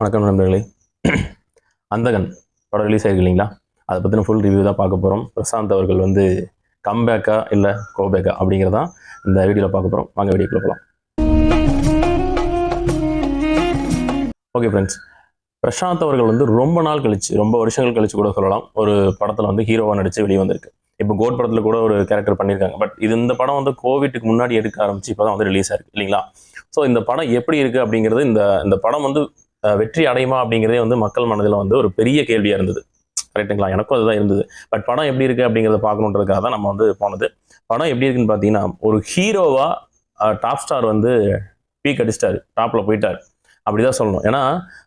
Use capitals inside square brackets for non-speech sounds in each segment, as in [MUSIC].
வணக்கம் நண்பர்களே. அந்தகன் படம் ரிலீஸ் ஆயிருக்கு இல்லைங்களா? அதை பற்றின ஃபுல் ரிவ்யூ தான் பார்க்க போகிறோம் பிரசாந்த் அவர்கள் வந்து கம்பேக்கா இல்லை கோபேக்கா அப்படிங்கிறதான் இந்த வீடியோவில் பார்க்க போகிறோம் வாங்க வீடியோக்குள்ள போகலாம் ஓகே ஃப்ரெண்ட்ஸ் பிரசாந்த் அவர்கள் வந்து ரொம்ப நாள் கழிச்சு ரொம்ப வருஷங்கள் கழிச்சு கூட சொல்லலாம் ஒரு படத்தில் வந்து ஹீரோவாக நடித்து வெளியே வந்திருக்கு. இப்போ கோட் படத்தில் கூட ஒரு கேரக்டர் பண்ணியிருக்காங்க. பட் இது இந்த படம் வந்து கோவிட்டுக்கு முன்னாடி எடுக்க ஆரம்பிச்சு இப்போ தான் வந்து ரிலீஸ் ஆயிருக்கு இல்லைங்களா? ஸோ இந்த படம் எப்படி இருக்குது அப்படிங்கிறது இந்த இந்த படம் வந்து வெற்றி அடையுமா அப்படிங்கிறதே வந்து மக்கள் மனதில் வந்து ஒரு பெரிய கேள்வியாக இருந்தது. கரெக்ட்டுங்களா எனக்கும் அதுதான் இருந்தது. பட் படம் எப்படி இருக்குது அப்படிங்கிறத பார்க்கணுன்றதுக்காக தான் நம்ம வந்து போனது. படம் எப்படி இருக்குன்னு பார்த்தீங்கன்னா ஒரு ஹீரோவாக டாப் ஸ்டார் வந்து பீக் அடிச்சிட்டார். டாப்பில் போயிட்டார். அப்படிதான் சொல்லணும். ஏன்னா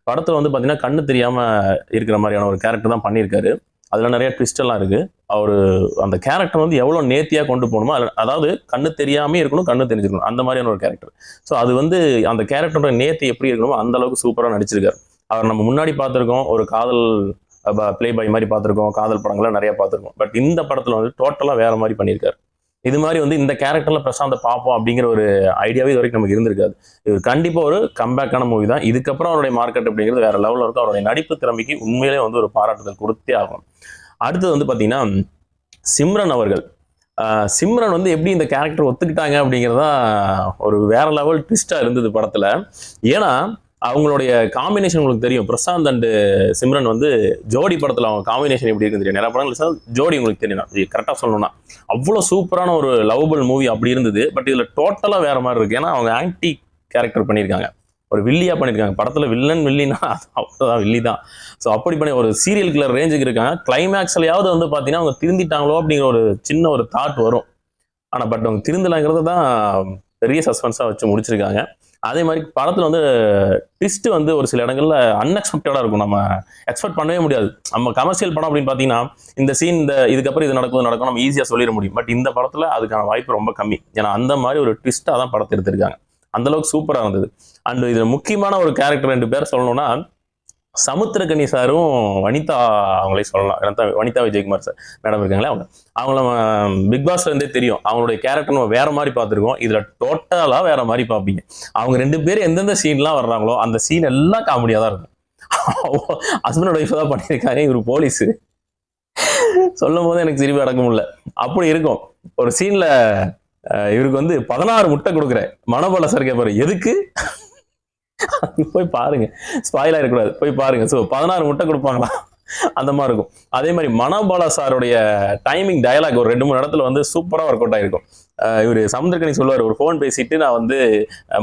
படத்தில் வந்து பார்த்தீங்கன்னா கண்ணு தெரியாமல் இருக்கிற மாதிரியான ஒரு கேரக்டர் தான் பண்ணியிருக்காரு. அதில் நிறைய ட்விஸ்டெல்லாம் இருக்குது அவர் அந்த கேரக்டர் வந்து எவ்வளோ நேர்த்தியாக கொண்டு போகணுமோ அதில் அதாவது கண்ணு தெரியாமே இருக்கணும் கண்ணு தெரிஞ்சிருக்கணும். அந்த மாதிரியான ஒரு கேரக்டர் ஸோ அது வந்து அந்த கேரக்டரோட நேர்த்தி எப்படி இருக்கணுமோ அந்த அளவுக்கு சூப்பராக நடிச்சிருக்காரு. அவர் நம்ம முன்னாடி பார்த்துருக்கோம் ஒரு காதல் ப்ளே பாய் மாதிரி பார்த்துருக்கோம் காதல் படங்கள்லாம் நிறையா பார்த்துருக்கோம். பட் இந்த படத்தில் வந்து டோட்டலாக வேறு மாதிரி பண்ணியிருக்காரு. இது மாதிரி வந்து இந்த கேரக்டரில் பிரசாந்தை பார்ப்போம் அப்படிங்கிற ஒரு ஐடியாவே இது வரைக்கும் நமக்கு இருந்திருக்காது இது கண்டிப்பாக ஒரு கம்பேக்கான மூவி தான். இதுக்கப்புறம் அவருடைய மார்க்கெட் அப்படிங்கிறது வேற லெவலில் இருக்கும். அவருடைய நடிப்பு திறமைக்கு உண்மையிலே வந்து ஒரு பாராட்டுதல் கொடுத்தே ஆகும் அடுத்தது வந்து பார்த்தீங்கன்னா சிம்ரன் அவர்கள். சிம்ரன் வந்து எப்படி இந்த கேரக்டர் ஒத்துக்கிட்டாங்க அப்படிங்கிறதா ஒரு வேற லெவல் ட்விஸ்ட்டாக இருந்தது படத்தில். ஏன்னா அவங்களுடைய காம்பினேஷன் உங்களுக்கு தெரியும். பிரசாந்த் அண்டு சிம்ரன் வந்து ஜோடி படத்தில் அவங்க காம்பினேஷன் எப்படி இருக்குன்னு தெரியும். நிறைய படங்கள் சார் ஜோடி உங்களுக்கு தெரியும் கரெக்டாக சொல்லணும்னா. அவ்வளோ சூப்பரான ஒரு லவபிள் மூவி அப்படி இருந்தது. பட் இதில் டோட்டலாக வேறு மாதிரி இருக்குது ஏன்னா அவங்க ஆன்டி கேரக்டர் பண்ணியிருக்காங்க. ஒரு வில்லியாக பண்ணியிருக்காங்க. படத்தில் வில்லன் வில்லினா அவ்வளோதான் வில்லி தான் ஸோ அப்படி பண்ணி ஒரு சீரியல் கிளர் ரேஞ்சுக்கு இருக்காங்க. கிளைமேக்ஸ்லையாவது வந்து பார்த்தீங்கன்னா அவங்க திருந்திட்டாங்களோ அப்படிங்கிற ஒரு சின்ன ஒரு தாட் வரும். ஆனால் பட் அவங்க திருந்தலைங்கிறது தான் பெரிய சஸ்பென்ஸாக வச்சு முடிச்சிருக்காங்க. அதே மாதிரி படத்தில் வந்து ட்விஸ்ட் வந்து ஒரு சில இடங்கள்ல அன்எக்ஸ்பெக்டடாக இருக்கும். நம்ம எக்ஸ்பெக்ட் பண்ணவே முடியாது. நம்ம கமர்ஷியல் படம் அப்படின்னு பார்த்தீங்கன்னா இந்த சீன் இந்த இதுக்கப்புறம் இது நடக்கும் நடக்கும் நம்ம ஈஸியாக சொல்லிட முடியும். பட் இந்த படத்தில் அதுக்கான வாய்ப்பு ரொம்ப கம்மி. ஏன்னா அந்த மாதிரி ஒரு ட்விஸ்ட்டாக தான் படத்தை எடுத்திருக்காங்க. அந்த அளவுக்கு சூப்பராக இருந்தது. அண்ட் இதில் முக்கியமான ஒரு கேரக்டர் ரெண்டு பேர் சொல்லணும்னா சமுத்திரகனி சாரும் வனிதா அவங்களே சொல்லலாம். வனிதா வனிதா விஜயகுமார் சார். மேடம் இருக்காங்களே? அவங்க. அவங்கள பிக் பாஸ்ல இருந்தே தெரியும். அவங்களுடைய கேரக்டர் நம்ம வேற மாதிரி பார்த்துருக்கோம். இதுல டோட்டலா வேற மாதிரி பார்ப்பீங்க. அவங்க ரெண்டு பேரும் எந்தெந்த சீன்லாம் வர்றாங்களோ அந்த சீன் எல்லாம் காமெடியா தான் இருக்கும். [LAUGHS] ஹஸ்பண்ட் ஒய்ஃப் தான் பண்ணியிருக்காங்க. இவர் போலீஸ் சொல்லும் போது எனக்கு சிரிப்பு அடக்க முடியல அப்படி இருக்கும். ஒரு சீன்ல இவருக்கு வந்து பதினாறு முட்டை கொடுக்குற மனபல சார் கேட்பாரு எதுக்கு? போய் பாருங்க. ஸ்பாயில் ஆகிடக்கூடாது போய் பாருங்க. ஸோ பதினாறு முட்டை கொடுப்பாங்களா? அந்த மாதிரி இருக்கும். அதே மாதிரி மனோபாலா சாருடைய டைமிங் டயலாக் ஒரு ரெண்டு மூணு இடத்துல வந்து சூப்பராக ஒர்க் அவுட் ஆயிருக்கும். இவர் சமுத்திரக்கணி சொல்லுவார் ஒரு ஃபோன் பேசிட்டு நான் வந்து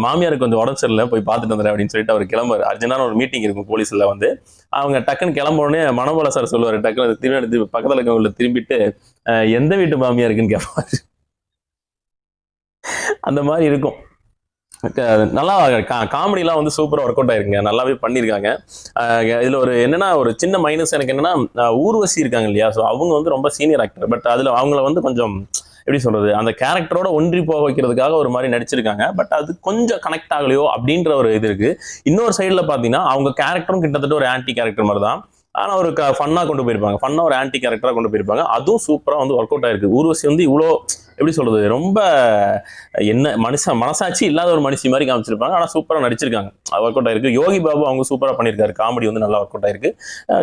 மாமியாருக்கு கொஞ்சம் உடம்பு சரியில்லை போய் பார்த்துட்டு வந்துடுறேன் அப்படின்னு சொல்லிட்டு அவர் கிளம்புவார். அர்ஜென்டான ஒரு மீட்டிங் இருக்கும் போலீஸில் வந்து. அவங்க டக்குன்னு கிளம்ப உடனே மனோபாலா சார் சொல்லுவார் டக்குன்னு திரும்பி எடுத்து பக்கத்தில் இருக்கவங்களை திரும்பிட்டு எந்த வீட்டு மாமியாருக்குன்னு இருக்குன்னு அந்த மாதிரி இருக்கும். நல்லா காமெடிலாம் வந்து சூப்பராக ஒர்க் அவுட் ஆயிருக்குங்க. நல்லாவே பண்ணியிருக்காங்க இதில் ஒரு என்னன்னா ஒரு சின்ன மைனஸ் எனக்கு என்னென்னா ஊர்வசி இருக்காங்க இல்லையா? ஸோ அவங்க வந்து ரொம்ப சீனியர் ஆக்டர் பட் அதில் அவங்கள வந்து கொஞ்சம் எப்படி சொல்கிறது அந்த கேரக்டரோட ஒன்றி போக வைக்கிறதுக்காக ஒரு மாதிரி நடிச்சிருக்காங்க. பட் அது கொஞ்சம் கனெக்ட் ஆகலையோ அப்படின்ற ஒரு இது இருக்குது இன்னொரு சைடில் பார்த்தீங்கன்னா அவங்க கேரக்டரும் கிட்டத்தட்ட ஒரு ஆன்டி கேரக்டர் மாதிரி தான் ஆனால் ஒரு ஃபன்னாக கொண்டு போயிருப்பாங்க. ஃபன்னா ஒரு ஆன்டி கேரக்டராக கொண்டு போயிருப்பாங்க. அதுவும் சூப்பராக வந்து ஒர்க் அவுட் ஆயிருக்கு. ஊர்வசி வந்து இவ்வளோ எப்படி சொல்றது ரொம்ப என்ன மனுஷன் மனசாட்சி இல்லாத ஒரு மனுஷி மாதிரி காமிச்சிருப்பாங்க. ஆனால் சூப்பராக நடிச்சிருக்காங்க. ஒர்க் அவுட் ஆயிருக்கு யோகி பாபு அவங்க சூப்பராக பண்ணியிருக்காரு. காமெடி வந்து நல்லா ஒர்க் அவுட் ஆயிருக்கு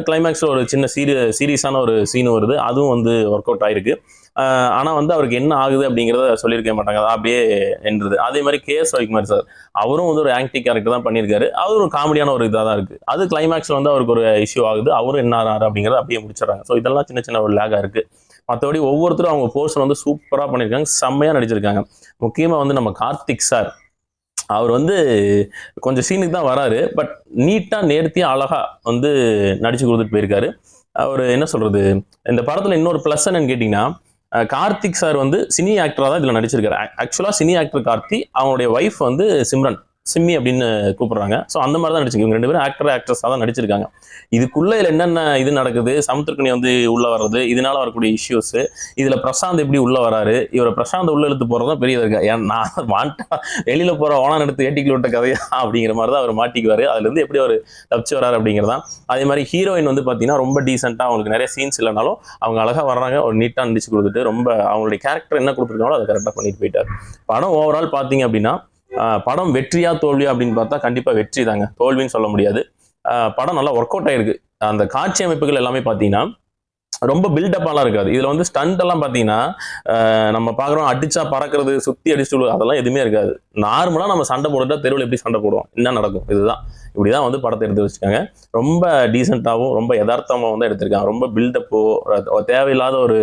கிளைமேக்ஸில் ஒரு சின்ன சீரிய சீரியஸான ஒரு சீன் வருது. அதுவும் வந்து ஒர்க் அவுட் ஆயிருக்கு. ஆனால் வந்து அவருக்கு என்ன ஆகுது அப்படிங்கிறத சொல்லியிருக்க மாட்டாங்க. அப்படியே என்றது அதே மாதிரி கே எஸ் ரவிக்குமார் சார். அவரும் வந்து ஒரு ஆக்டி கேரக்டர் தான் பண்ணியிருக்காரு. அது ஒரு காமெடியான ஒரு இதாக தான் இருக்குது அது கிளைமேக்ஸில் வந்து அவருக்கு ஒரு இஷ்யூ ஆகுது. அவரும் என்ன ஆறாரு அப்படிங்கிறத அப்படியே முடிச்சிடறாங்க. ஸோ இதெல்லாம் சின்ன சின்ன ஒரு லேகாக இருக்குது மற்றபடி ஒவ்வொருத்தரும் அவங்க போர்ஷன் வந்து சூப்பராக பண்ணியிருக்காங்க. செம்மையாக நடிச்சிருக்காங்க. முக்கியமாக வந்து நம்ம கார்த்திக் சார். அவர் வந்து கொஞ்சம் சீனுக்கு தான் வராரு. பட் நீட்டாக நேர்த்தியாக அழகாக வந்து நடிச்சு கொடுத்துட்டு போயிருக்காரு. அவர் என்ன சொல்கிறது இந்த படத்தில் இன்னொரு ப்ளஸ் என்னன்னு கேட்டிங்கன்னா கார்த்திக் சார் வந்து சினி ஆக்டரா தான் இதுல நடிச்சிருக்காரு. ஆக்சுவலா சினி ஆக்டர் கார்த்தி அவனுடைய ஒய்ஃப் வந்து சிம்ரன். சிம்மி அப்படின்னு கூப்பிடுறாங்க. ஸோ அந்த மாதிரி தான் நடிச்சிருக்கு. இவங்க ரெண்டு பேரும் ஆக்டர் ஆக்ட்ரஸாக தான் நடிச்சிருக்காங்க. இதுக்குள்ள இதில் என்னென்ன இது நடக்குது? சமுத்திரக்கணி வந்து உள்ள வர்றது இதனால வரக்கூடிய இஷ்யூஸ் இதில் பிரசாந்த் எப்படி உள்ள வராரு இவரை பிரசாந்த் உள்ள எழுத்து போறது தான் பெரிய இருக்கா ஏன் நான் [LAUGHS] வாண்டா வெளியில் போற ஓனான் எடுத்து ஏட்டிக்குள்ள விட்ட கதையா அப்படிங்கிற மாதிரி தான் அவர் மாட்டிக்குவாரு. அதுலேருந்து எப்படி அவர் தப்பிச்சு வராரு அப்படிங்கிறதான். அதே மாதிரி ஹீரோயின் வந்து பார்த்தீங்கன்னா ரொம்ப டீசெண்டாக அவங்களுக்கு நிறைய சீன்ஸ் இல்லைனாலும் அவங்க அழகாக வர்றாங்க. ஒரு நீட்டாக நடிச்சு கொடுத்துட்டு ரொம்ப அவங்களுடைய கேரக்டர் என்ன கொடுத்துருக்காங்களோ அதை கரெக்டாக பண்ணிட்டு போயிட்டார். படம் ஓவரால் பார்த்தீங்க அப்படின்னா படம் வெற்றியா தோல்வியா அப்படின்னு பார்த்தா கண்டிப்பா வெற்றி தாங்க. தோல்வின்னு சொல்ல முடியாது. படம் நல்லா ஒர்க் அவுட் ஆயிருக்கு. அந்த காட்சி அமைப்புகள் எல்லாமே பார்த்தீங்கன்னா ரொம்ப பில்டப்பாலாம் இருக்காது. இதுல வந்து ஸ்டண்ட் எல்லாம் பார்த்தீங்கன்னா நம்ம பார்க்குறோம் அடிச்சா பறக்கிறது சுத்தி அடிச்சுட்டு அதெல்லாம் எதுவுமே இருக்காது. நார்மலா நம்ம சண்டை போட்டுட்டா தெருவில் எப்படி சண்டை போடுவோம்? என்ன நடக்கும்? இதுதான். இப்படிதான் வந்து படத்தை எடுத்து வச்சிருக்காங்க. ரொம்ப டீசெண்டாகவும் ரொம்ப யதார்த்தமாக வந்து எடுத்திருக்காங்க. ரொம்ப பில்டப்போ தேவையில்லாத ஒரு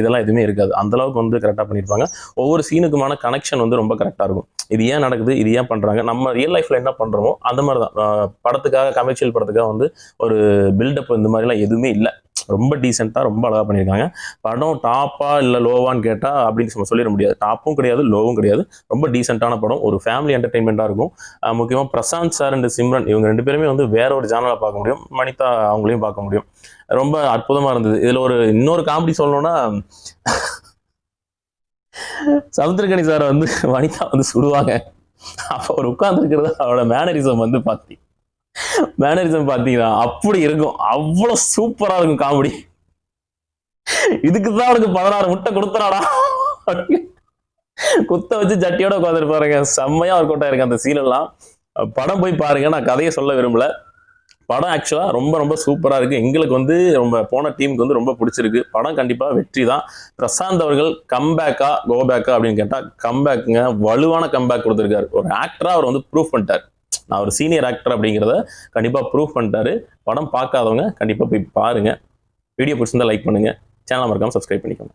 இதெல்லாம் எதுவுமே இருக்காது. அந்த அளவுக்கு வந்து கரெக்டாக பண்ணியிருப்பாங்க. ஒவ்வொரு சீனுக்குமான கனெக்ஷன் வந்து ரொம்ப கரெக்டாக இருக்கும். இது ஏன் நடக்குது? இது ஏன் பண்றாங்க? நம்ம ரியல் லைஃப்ல என்ன பண்றோமோ அந்த மாதிரி தான் படத்துக்காக கமர்ஷியல் படத்துக்காக வந்து ஒரு பில்டப் இந்த மாதிரிலாம் எதுவுமே இல்லை. ரொம்ப டீசெண்டாக ரொம்ப அழகாக பண்ணியிருக்காங்க. படம் டாப்பா இல்லை லோவான்னு கேட்டால் அப்படின்னு நம்ம சொல்லிட முடியாது. டாப்பும் கிடையாது லோவும் கிடையாது. ரொம்ப டீசெண்டான படம். ஒரு ஃபேமிலி என்டர்டைன்மெண்ட்டாக இருக்கும். முக்கியமாக பிரசாந்த் சார் அண்ட் சிம்ரன் இவங்க ரெண்டு பேருமே வந்து வேற ஒரு ஜானலாக பார்க்க முடியும். மனிதா அவங்களையும் பார்க்க முடியும். ரொம்ப அற்புதமாக இருந்தது. இதில் ஒரு இன்னொரு காமெடி சொல்லணும்னா சமுத்திரகனி சார் வந்து வனிதா வந்து சுடுவாங்க. அப்போ அவர் உட்கார்ந்துருக்கிறது அவரோட மேனரிசம் வந்து பார்த்தி. மேனரிசம் பார்த்தீங்கன்னா அப்படி இருக்கும். அவ்வளோ சூப்பராக இருக்கும் காமெடி இதுக்கு தான் அவனுக்கு பதினாறு முட்டை கொடுத்துறாடா. குத்த வச்சு ஜட்டியோட உட்காந்துட்டு பாருங்க செம்மையா ஒர்க் அவுட் ஆயிருக்கு அந்த சீன் எல்லாம். படம் போய் பாருங்க. நான் கதையை சொல்ல விரும்பல. படம் ஆக்சுவலாக ரொம்ப ரொம்ப சூப்பராக இருக்குது எங்களுக்கு வந்து ரொம்ப போன டீமுக்கு வந்து ரொம்ப பிடிச்சிருக்கு. படம் கண்டிப்பாக வெற்றி தான். பிரசாந்த் அவர்கள் கம்பேக்கா கோபேக்கா அப்படின்னு கேட்டால் கம்பேக்குங்க வலுவான கம்பேக் கொடுத்துருக்காரு. ஒரு ஆக்டராக அவர் வந்து ப்ரூவ் பண்ணிட்டார். நான் ஒரு சீனியர் ஆக்டர் அப்படிங்கிறத கண்டிப்பாக ப்ரூவ் பண்ணிட்டாரு. படம் பார்க்காதவங்க கண்டிப்பாக போய் பாருங்கள் வீடியோ பிடிச்சிருந்தா லைக் பண்ணுங்கள் சேனல் மறக்காமல் சப்ஸ்கிரைப் பண்ணிக்கோங்க.